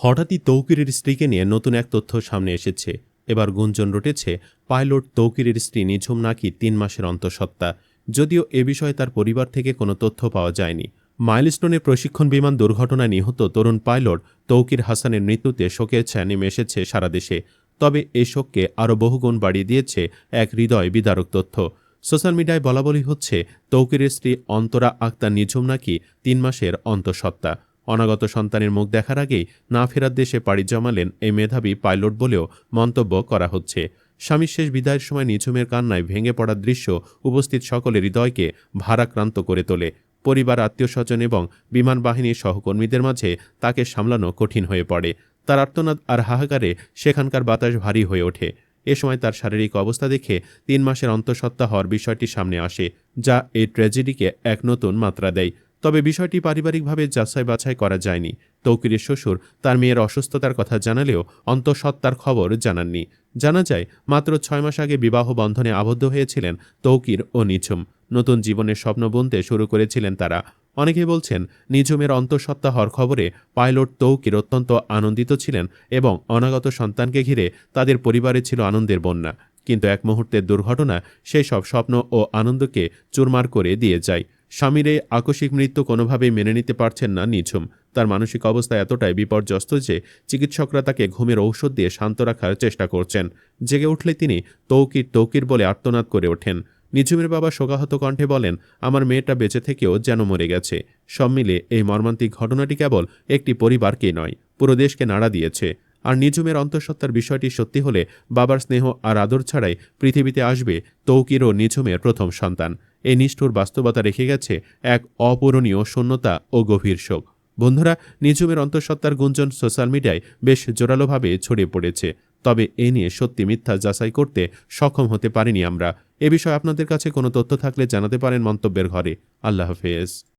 হঠাৎই তৌকিরের স্ত্রীকে নিয়ে নতুন এক তথ্য সামনে এসেছে। এবার গুঞ্জন রটেছে, পাইলট তৌকিরের স্ত্রী নিঝুম নাকি তিন মাসের অন্তঃসত্ত্বা। যদিও এ বিষয়ে তার পরিবার থেকে কোনো তথ্য পাওয়া যায়নি। মাইলস্টোনের প্রশিক্ষণ বিমান দুর্ঘটনায় নিহত তরুণ পাইলট তৌকির হাসানের মৃত্যুতে শোকের ছায়া নেমে এসেছে সারা দেশে। তবে এ শোককে আরও বহুগুণ বাড়িয়ে দিয়েছে এক হৃদয় বিদারক তথ্য। সোশ্যাল মিডিয়ায় বলা বলি হচ্ছে, তৌকিরের স্ত্রী অন্তরা আক্তার নিঝুম নাকি তিন মাসের অন্তঃসত্ত্বা। অনাগত সন্তানের মুখ দেখার আগেই না ফেরার দেশে পাড়ি জমালেন এই মেধাবী পাইলট বলেও মন্তব্য করা হচ্ছে। স্বামীর শেষ বিদায়ের সময় নিঝুমের কান্নায় ভেঙে পড়ার দৃশ্য উপস্থিত সকলের হৃদয়কে ভারাক্রান্ত করে তোলে। পরিবার আত্মীয় স্বজন এবং বিমান বাহিনীর সহকর্মীদের মাঝে তাকে সামলানো কঠিন হয়ে পড়ে। তার আর্তনাদ আর হাহাকারে সেখানকার বাতাস ভারী হয়ে ওঠে। এ সময় তার শারীরিক অবস্থা দেখে তিন মাসের অন্তঃসত্ত্বা হওয়ার বিষয়টি সামনে আসে, যা এই ট্র্যাজেডিকে এক নতুন মাত্রা দেয়। তবে বিষয়টি পারিবারিকভাবে যাচাই বাছাই করা যায়নি। তৌকিরের শ্বশুর তার মেয়ের অসুস্থতার কথা জানালেও অন্তঃসত্ত্বার খবর জানাননি। জানা যায়, মাত্র ছয় মাস আগে বিবাহ বন্ধনে আবদ্ধ হয়েছিলেন তৌকির ও নিঝুম। নতুন জীবনের স্বপ্ন বুনতে শুরু করেছিলেন তারা। অনেকে বলছেন, নিঝুমের অন্তঃসত্ত্বা হওয়ার খবরে পাইলট তৌকির অত্যন্ত আনন্দিত ছিলেন এবং অনাগত সন্তানকে ঘিরে তাদের পরিবারে ছিল আনন্দের বন্যা। কিন্তু এক মুহূর্তের দুর্ঘটনা, সেই সব স্বপ্ন ও আনন্দকে চুরমার করে দিয়ে যায়। স্বামীর এই আকস্মিক মৃত্যু কোনোভাবেই মেনে নিতে পারছেন না নিঝুম। তার মানসিক অবস্থা এতটাই বিপর্যস্ত যে চিকিৎসকরা তাকে ঘুমের ঔষধ দিয়ে শান্ত রাখার চেষ্টা করছেন। জেগে উঠলে তিনি তৌকির তৌকির বলে আর্তনাদ করে ওঠেন। নিঝুমের বাবা শোকাহত কণ্ঠে বলেন, আমার মেয়েটা বেঁচে থেকেও যেন মরে গেছে। সব মিলে এই মর্মান্তিক ঘটনাটি কেবল একটি পরিবারকে নয়, পুরো দেশকে নাড়া দিয়েছে। আর নিঝুমের অন্তঃসত্ত্বার বিষয়টি সত্যি হলে বাবার স্নেহ আর আদর ছাড়াই পৃথিবীতে আসবে তৌকির ও নিঝুমের প্রথম সন্তান। এই নিষ্ঠুর বাস্তবতা রেখে গেছে এক অপূরণীয় শূন্যতা ও গভীর শোক। বন্ধুরা নিঝুমের অন্তঃসত্ত্বার গুঞ্জন সোশ্যাল মিডিয়ায় বেশ জোরালোভাবে ছড়িয়ে পড়েছে। তবে এ নিয়ে সত্যি মিথ্যা যাচাই করতে সক্ষম হতে পারিনি আমরা। এ বিষয়ে আপনাদের কাছে কোনো তথ্য থাকলে জানাতে পারেন মন্তব্যের ঘরে। আল্লাহ হাফেজ।